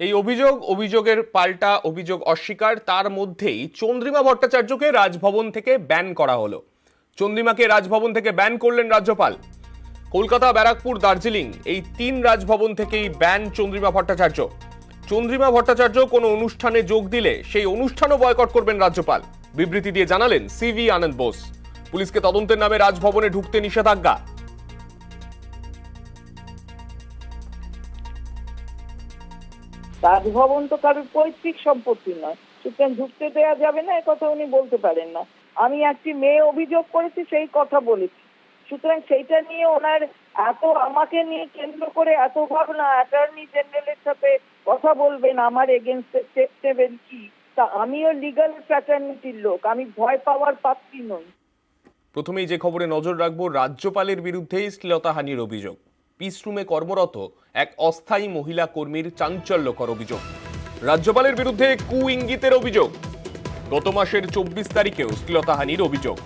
এই অভিযোগ, অভিযোগের পাল্টা অভিযোগ অস্বীকার, তার মধ্যেই চন্দ্রিমা ভট্টাচার্যকে রাজভবন থেকে ব্যান করা হলো। চন্দ্রিমাকে রাজভবন থেকে ব্যান করলেন রাজ্যপাল। কলকাতা, ব্যারাকপুর, দার্জিলিং, এই তিন রাজভবন থেকেই ব্যান চন্দ্রিমা ভট্টাচার্য। চন্দ্রিমা ভট্টাচার্য কোনো অনুষ্ঠানে যোগ দিলে সেই অনুষ্ঠানও বয়কট করবেন রাজ্যপাল। বিবৃতি দিয়ে জানালেন সিভি আনন্দ বোস। পুলিশকে তদন্তের নামে রাজভবনে ঢুকতে নিষেধাজ্ঞা। রাজভবন তো কারোর পৈতৃক সম্পত্তি নয়। সুতরাং ঢুকতে দেওয়া যাবে না কথা উনি বলতে পারেন না। আমি একটি মেয়ে অভিযোগ করেছি, সেই কথা বলেছি। সুতরাং সেইটা নিয়ে ওনার এত আমাকে নিয়ে কেন্দ্র করে এত ভাবনা অ্যাটর্নি জেনারেলের সাথে কথা বলবেন, আমার এগেনস্টে স্টেপ নেবেন কি? তা আমিও লিগাল ফ্র্যাটার্নিটির লোক, আমি ভয় পাওয়ার পাত্রী নই। প্রথমেই যে খবরে নজর রাখব, রাজ্যপালের বিরুদ্ধেই শ্লীলতাহানির অভিযোগ। পিস রুমে কর্মরত এক অস্থায়ী মহিলা কর্মীর চাঞ্চল্যকর অভিযোগ। রাজ্যপালের বিরুদ্ধে কু ইঙ্গিতের অভিযোগ। গত মাসের চব্বিশ তারিখেও শ্লীলতাহানির অভিযোগ।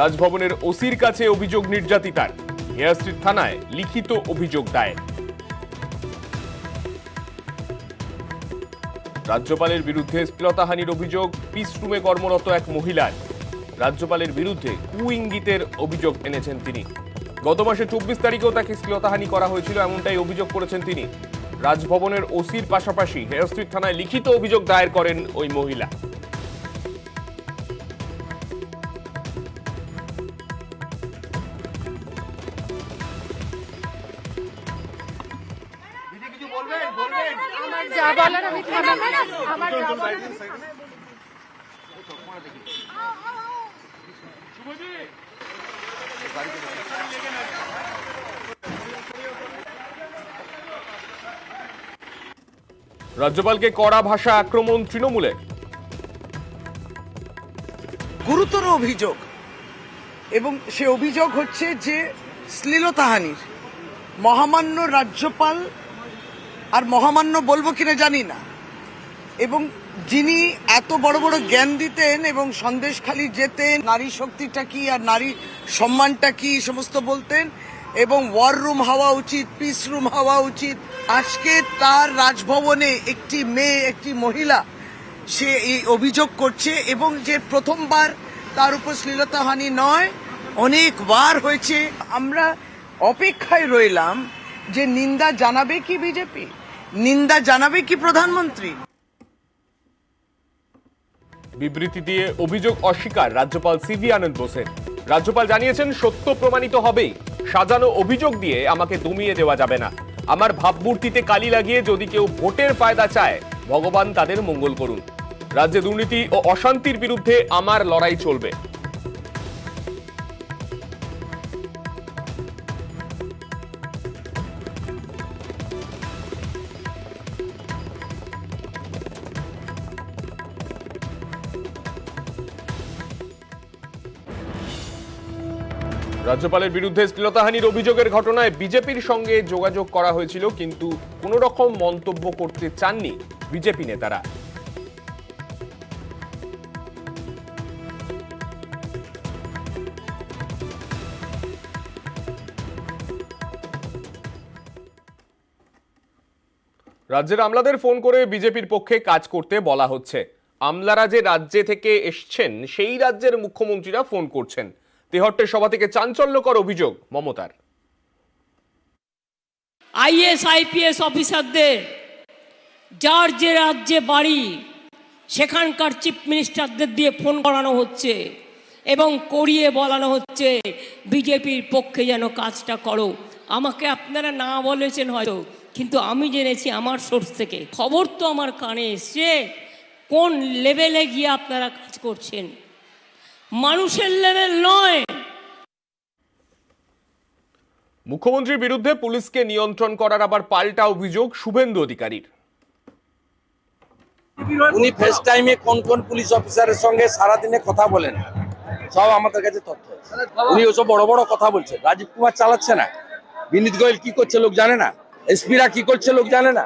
রাজভবনের ওসির কাছে অভিযোগ নির্যাতিতার। হেয়ার স্ট্রিট থানায় লিখিত অভিযোগ দায়ের। রাজ্যপালের বিরুদ্ধে শ্লীলতাহানির অভিযোগ পিস রুমে কর্মরত এক মহিলার। রাজ্যপালের বিরুদ্ধে কু ইঙ্গিতের অভিযোগ এনেছেন তিনি। গত মাসে চব্বিশ তারিখেও তাকে শ্লীলতাহানি করা হয়েছিল এমনটাই অভিযোগ করেছেন তিনি। রাজভবনের ওসির পাশাপাশি হেয়ার স্ট্রিট থানায় লিখিত অভিযোগ দায়ের করেন ওই মহিলা। আমার যা বলার আমি আমার যা বলার রাজ্যপালকে কড়া ভাষা আক্রমণ তৃণমূলের। গুরুতর অভিযোগ। এবং সে অভিযোগ হচ্ছে যে শ্লীলতাহানির। মহামান্য রাজ্যপাল, আর মহামান্য বলব কিনা জানি না। এবং যিনি এত বড় বড় জ্ঞান দিতেন এবং সন্দেশখালি যেতেন, নারী শক্তিটা কি আর নারী সম্মানটা কি সমস্ত বলতেন। এবং ওয়ার রুম হওয়া উচিত পিস রুম হওয়া উচিত। আজকে তার রাজভবনে একটি মেয়ে, একটি মহিলা, সে এই অভিযোগ করছে এবং যে প্রথমবার তার উপর শ্লীলতাহানি নয় অনেকবার হয়েছে। আমরা অপেক্ষায় রইলাম যে নিন্দা জানাবে কি বিজেপি? নিন্দা জানাবে কি প্রধানমন্ত্রী? বিবৃতি দিয়ে অভিযোগ অস্বীকার রাজ্যপাল সিভি আনন্দ বোসের রাজ্যপাল জানিয়েছেন, সত্য প্রমাণিত হবেই। সাজানো অভিযোগ দিয়ে আমাকে দমিয়ে দেওয়া যাবে না। আমার ভাবমূর্তিতে কালি লাগিয়ে যদি কেউ ভোটের ফায়দা চায়, ভগবান তাদের মঙ্গল করুন। রাজ্যে দুর্নীতি ও অশান্তির বিরুদ্ধে আমার লড়াই চলবে। রাজ্যপালের বিরুদ্ধে শ্লীলতাহানির অভিযোগের ঘটনায় বিজেপির সঙ্গে যোগাযোগ করা হয়েছিল, কিন্তু কোনো রকম মন্তব্য করতে চাননি বিজেপি নেতারা। রাজ্যের আমলাদের ফোন করে বিজেপির পক্ষে কাজ করতে বলা হচ্ছে। আমলারা যে রাজ্যে থেকে এসছেন, সেই রাজ্যের মুখ্যমন্ত্রীরা ফোন করছেন। তেহট্টের সভা থেকে চাঞ্চল্যকর অভিযোগ মমতার। আইএস, আইপিএস অফিসারদের যার যে রাজ্যে বাড়ি, সেখানকার চিফ মিনিস্টারদের দিয়ে ফোন করানো হচ্ছে এবং করিয়ে বলানো হচ্ছে, বিজেপির পক্ষে যেন কাজটা করো। আমাকে আপনারা না বলেছেন হয়তো, কিন্তু আমি জেনেছি আমার সোর্স থেকে। খবর তো আমার কানে এসছে, কোন লেভেলে গিয়ে আপনারা কাজ করছেন? মানুষের লেভেল নয়। মুখ্যমন্ত্রীর বিরুদ্ধে পুলিশকে নিয়ন্ত্রণ করার আবার পাল্টা অভিযোগ শুভেন্দু অধিকারীর। উনি ফেস টাইমে কোন কোন পুলিশ অফিসারের সঙ্গে সারাদিনে কথা বলেন? সব আমাদের কাছে তথ্য উনি ওসব বড় বড় কথা বলছেন। রাজীব কুমার চালাচ্ছে না। বিনীত গোয়েল কি করছে লোক জানে না? এসপিরা কি করছে লোক জানে না?